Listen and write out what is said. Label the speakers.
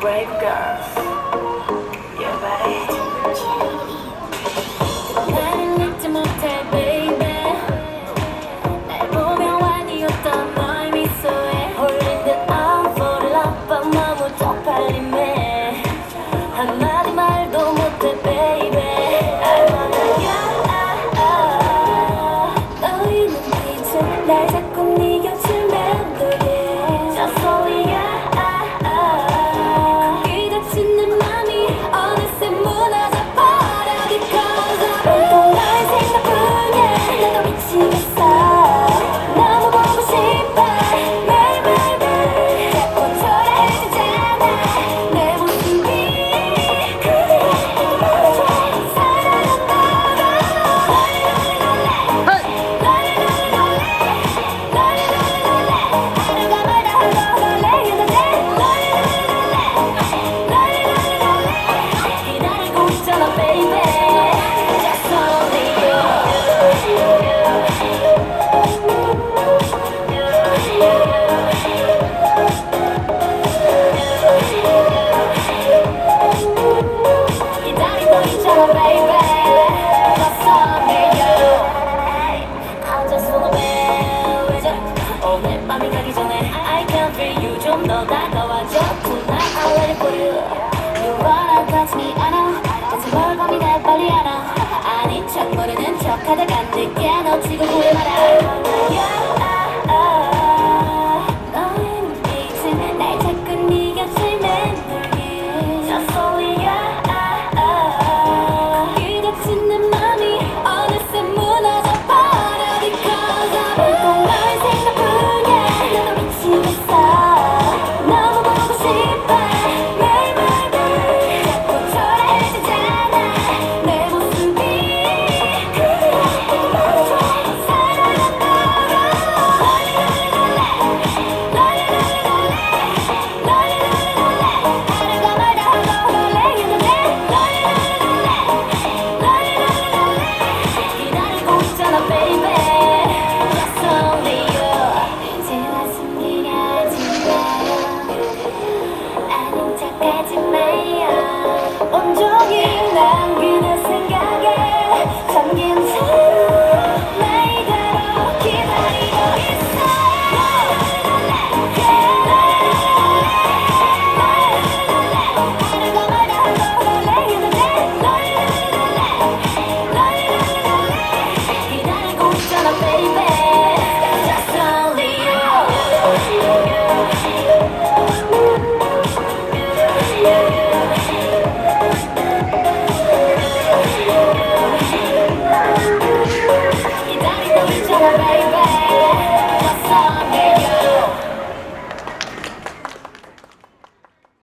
Speaker 1: Brave girls.
Speaker 2: 척 모르는 척하다가 늦게 놓치고 후회 마라 the sun.